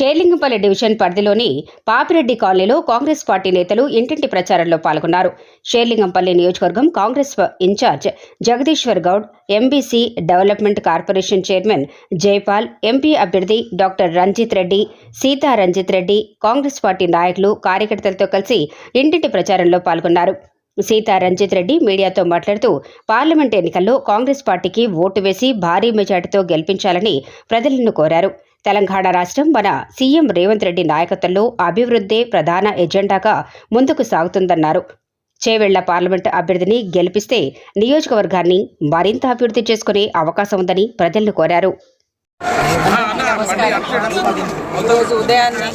Serilingampally division పరిధిలోని పాపిరెడ్డి కాలనీలో Congress party నేతలు ఇంటింటి ప్రచారంలో పాల్గొన్నారు. షేర్లింగంపల్లి నియోజకవర్గం Congress in charge Jagadishwar Goud MBC development corporation chairman Jaipal MP అభ్యర్థి డాక్టర్ రంజిత్ రెడ్డి సీతా రంజిత్ రెడ్డి కాంగ్రెస్ పార్టీ నాయకులు కార్యకర్తలతో కలిసి ఇంటింటి ప్రచారంలో పాల్గొన్నారు. సీతా రంజిత్ రెడ్డి మీడియాతో మాట్లాడుతూ పార్లమెంట్ ఎన్నికల్లో కాంగ్రెస్ పార్టీకి ఓటు వేసి భారీ మెజార్టీతో గెలిపించాలని ప్రజలను కోరారు. తెలంగాణ రాష్ట్రం మన సీఎం రేవంత్ రెడ్డి నాయకత్వంలో అభివృద్ధే ప్రధాన ఎజెండాగా ముందుకు సాగుతుందన్నారు. చేవెళ్ళ పార్లమెంట్ అభ్యర్థిని గెలిపిస్తే నియోజకవర్గాన్ని మరింత అభివృద్ధి చేసుకునే అవకాశం ఉందని ప్రజలను కోరారు. ఈరోజు ఉదయాన్నే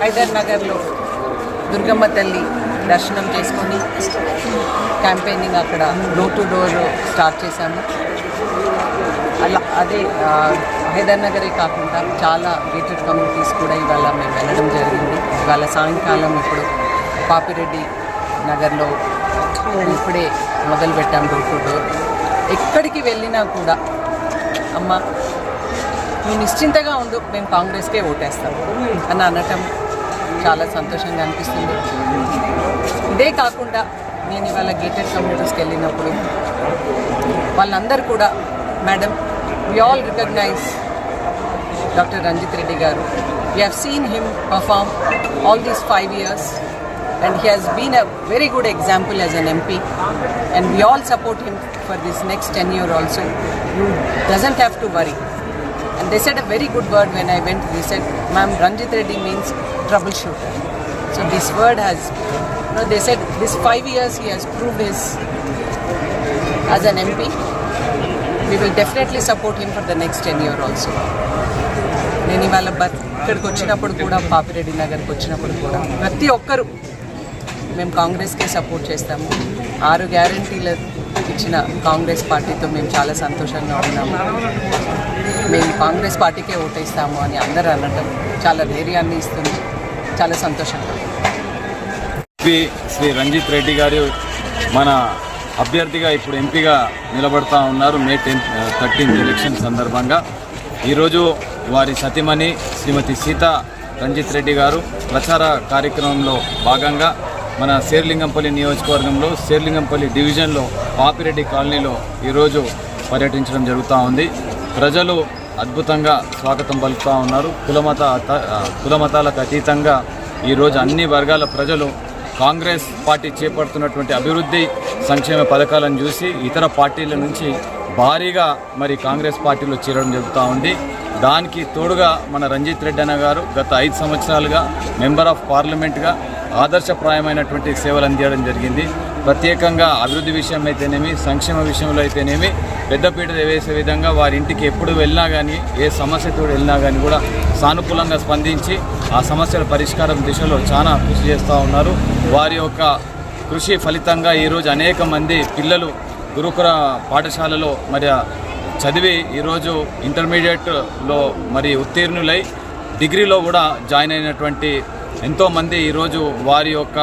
హైదర్ నగర్లో దుర్గమ్మ తల్లి దర్శనం చేసుకొని క్యాంపెయినింగ్ అక్కడ డోర్ టు డోర్ స్టార్ట్ చేశాము. అలా అదే హైదర్ నగరే కాకుండా చాలా గేటెడ్ కమ్యూనిటీస్ కూడా ఇవాళ మేము వెళ్ళడం జరిగింది. ఇవాళ సాయంకాలం ఇప్పుడు పాపిరెడ్డి నగర్లో ఇప్పుడే మొదలు పెట్టాం డోర్ టు డోర్ ఎక్కడికి వెళ్ళినా కూడా అమ్మ నువ్వు నిశ్చింతగా ఉండు మేము కాంగ్రెస్కే ఓటేస్తాం అని అనటం చాలా సంతోషంగా అనిపిస్తుంది. ఇదే కాకుండా నేను ఇవాళ గేటెడ్ కమ్యూనిటీస్కి వెళ్ళినప్పుడు వాళ్ళందరూ కూడా madam we all recognise Dr. Ranjit Reddy garu. We have seen him perform all these five years and he has been a very good example as an MP and we all support him for this next ten year also. He doesn't have to worry. And they said a very good word when I went, they said, ma'am, Ranjit Reddy means troubleshooter. So this word has, you know, they said this five years he has proved his as an MP we will definitely support him for the next ten year also నేను ఇవాళ బత్ ఇక్కడికి వచ్చినప్పుడు కూడా పాపిరెడ్డి నగర్కి వచ్చినప్పుడు కూడా ప్రతి ఒక్కరు మేము కాంగ్రెస్కే సపోర్ట్ చేస్తాము. ఆరు గ్యారంటీలు ఇచ్చిన కాంగ్రెస్ పార్టీతో మేము చాలా సంతోషంగా ఉన్నాము. మేము కాంగ్రెస్ పార్టీకే ఓటేస్తాము అని అందరూ అనటం చాలా ధైర్యాన్ని ఇస్తుంది. చాలా సంతోషంగా శ్రీ రంజిత్ రెడ్డి గారు మన అభ్యర్థిగా ఇప్పుడు ఎంపీగా నిలబడతా ఉన్నారు మే టెన్త్ థర్టీన్త్ ఎలక్షన్ సందర్భంగా. ఈరోజు వారి సతీమణి శ్రీమతి సీత రంజిత్ రెడ్డి గారు ప్రచార కార్యక్రమంలో భాగంగా మన శేర్లింగంపల్లి నియోజకవర్గంలో శేర్లింగంపల్లి డివిజన్లో పాపిరెడ్డి కాలనీలో ఈరోజు పర్యటించడం జరుగుతూ ఉంది. ప్రజలు అద్భుతంగా స్వాగతం పలుకుతూ ఉన్నారు. కులమత కులమతాలకు అతీతంగా ఈరోజు అన్ని వర్గాల ప్రజలు కాంగ్రెస్ పార్టీ చేపడుతున్నటువంటి అభివృద్ధి సంక్షేమ పథకాలను చూసి ఇతర పార్టీల నుంచి భారీగా మరి కాంగ్రెస్ పార్టీలో చేరడం జరుగుతూ ఉంది. దానికి తోడుగా మన రంజిత్ రెడ్డి అన్న గారు గత ఐదు సంవత్సరాలుగా మెంబర్ ఆఫ్ పార్లమెంట్గా ఆదర్శప్రాయమైనటువంటి సేవలు అందించడం జరిగింది. ప్రత్యేకంగా అభివృద్ధి విషయం అయితేనేమి సంక్షేమ విషయంలో అయితేనేమి పెద్దపీట వేసే విధంగా వారి ఇంటికి ఎప్పుడు వెళ్ళినా కానీ ఏ సమస్యతో వెళ్ళినా కానీ కూడా సానుకూలంగా స్పందించి ఆ సమస్యల పరిష్కారం దిశలో చాలా కృషి చేస్తూ ఉన్నారు. వారి యొక్క కృషి ఫలితంగా ఈరోజు అనేక మంది పిల్లలు గురుకుల పాఠశాలలో మరి చదివి ఈరోజు ఇంటర్మీడియట్లో మరి ఉత్తీర్ణులై డిగ్రీలో కూడా జాయిన్ అయినటువంటి ఎంతోమంది ఈరోజు వారి యొక్క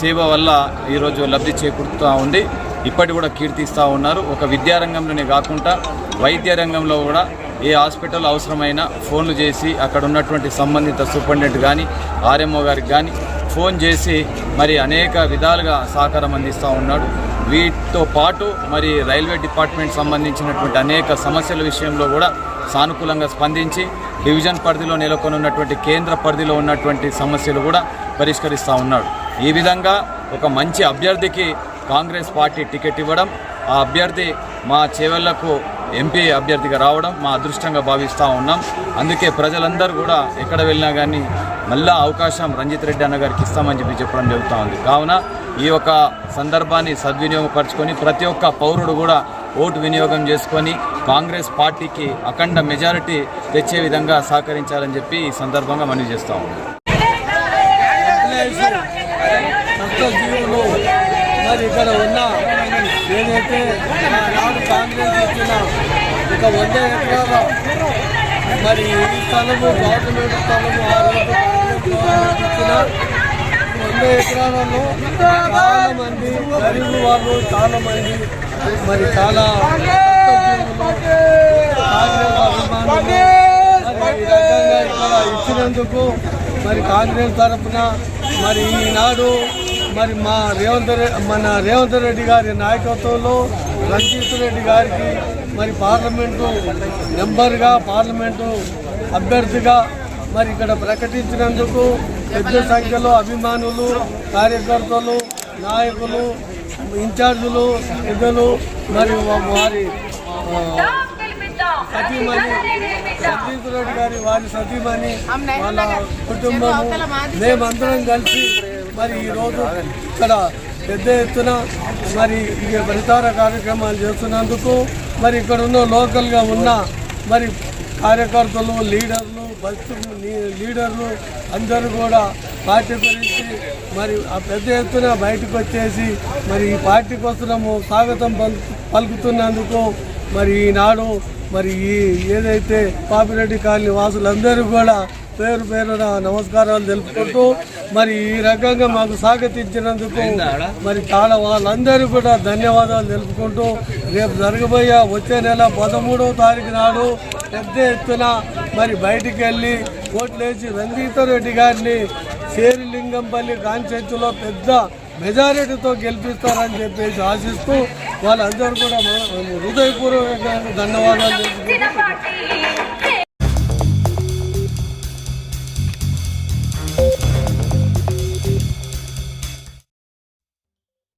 సేవ వల్ల ఈరోజు లబ్ధి చేకూరుతూ ఉంది. ఇప్పటి కూడా కీర్తిస్తూ ఉన్నారు. ఒక విద్యారంగంలోనే కాకుండా వైద్య రంగంలో కూడా ఏ హాస్పిటల్ అవసరమైన ఫోన్లు చేసి అక్కడ ఉన్నటువంటి సంబంధిత సూపరింటెండెంట్ కానీ ఆర్ఎంఓ గారికి కానీ ఫోన్ చేసి మరి అనేక విధాలుగా సహకారం అందిస్తూ ఉన్నాడు. వీటితో పాటు మరి రైల్వే డిపార్ట్మెంట్ సంబంధించినటువంటి అనేక సమస్యల విషయంలో కూడా సానుకూలంగా స్పందించి డివిజన్ పరిధిలో నెలకొని ఉన్నటువంటి కేంద్ర పరిధిలో ఉన్నటువంటి సమస్యలు కూడా పరిష్కరిస్తూ ఉన్నాడు. ఈ విధంగా ఒక మంచి అభ్యర్థికి కాంగ్రెస్ పార్టీ టికెట్ ఇవ్వడం ఆ అభ్యర్థి మా చేవెళ్ళకు ఎంపీ అభ్యర్థిగా రావడం మా అదృష్టంగా భావిస్తూ ఉన్నాం. అందుకే ప్రజలందరూ కూడా ఎక్కడ వెళ్ళినా కానీ మళ్ళా అవకాశం రంజిత్ రెడ్డి అన్న గారికి ఇస్తామని చెప్పి చెప్పడం జరుగుతూ ఉంది. కావున ఈ యొక్క సందర్భాన్ని సద్వినియోగపరచుకొని ప్రతి ఒక్క పౌరుడు కూడా ఓటు వినియోగం చేసుకొని కాంగ్రెస్ పార్టీకి అఖండ మెజారిటీ తెచ్చే విధంగా సహకరించాలని చెప్పి ఈ సందర్భంగా మనవి చేస్తా ఉన్నాం. మరి ఇక్కడ ఉన్న ఏదైతే నాడు కాంగ్రెస్ ఇచ్చిన ఒక వంద ఎకరాల మరి ఈ స్థలము గవర్నమెంట్ స్థలము ఆ రోజు కాంగ్రెస్ ఇచ్చిన వంద ఎకరాలలో చాలా మంది గరీబు వాళ్ళు చాలా మంది మరి చాలా కాంగ్రెస్ అభిమానులు ఇచ్చినందుకు మరి కాంగ్రెస్ తరఫున మరి ఈనాడు మరి మా రేవంత్ మన రేవంత్ రెడ్డి గారి నాయకత్వంలో రంజిత్ రెడ్డి గారికి మరి పార్లమెంటు మెంబర్గా పార్లమెంటు అభ్యర్థిగా మరి ఇక్కడ ప్రకటించినందుకు పెద్ద సంఖ్యలో అభిమానులు కార్యకర్తలు నాయకులు ఇన్ఛార్జులు పెద్దలు మరి వారి సతీమణి సతీష్ రెడ్డి గారి వారి సతీమణి వాళ్ళ కుటుంబము మేమందరం కలిసి మరి ఈరోజు ఇక్కడ పెద్ద ఎత్తున మరి ఈ ప్రచార కార్యక్రమాలు చేస్తున్నందుకు మరి ఇక్కడ ఉన్న లోకల్గా ఉన్న మరి కార్యకర్తలు లీడర్లు బస్తు లీడర్లు అందరూ కూడా పార్టీ గురించి మరి ఆ పెద్ద ఎత్తున బయటకు వచ్చేసి మరి ఈ పార్టీ కోసము స్వాగతం పలుకుతున్నందుకు మరి ఈనాడు మరి ఈ ఏదైతే పాపిరెడ్డి కాలనీ వాసులందరూ కూడా పేరు పేరున నమస్కారాలు తెలుపుకుంటూ మరి ఈ రకంగా మాకు స్వాగతించినందుకు మరి చాలా వాళ్ళందరూ కూడా ధన్యవాదాలు తెలుపుకుంటూ రేపు జరగబోయే వచ్చే నెల పదమూడవ తారీఖు నాడు పెద్ద ఎత్తున మరి బయటికి వెళ్ళి ఓట్లేసి రెడ్డి గారిని శేరిలింగంపల్లి కాన్స్టిట్యూలో పెద్ద మెజారిటీతో గెలిపిస్తారని చెప్పేసి ఆశిస్తూ వాళ్ళందరూ కూడా హృదయపూర్వకంగా ధన్యవాదాలు తెలుపుకుంటూ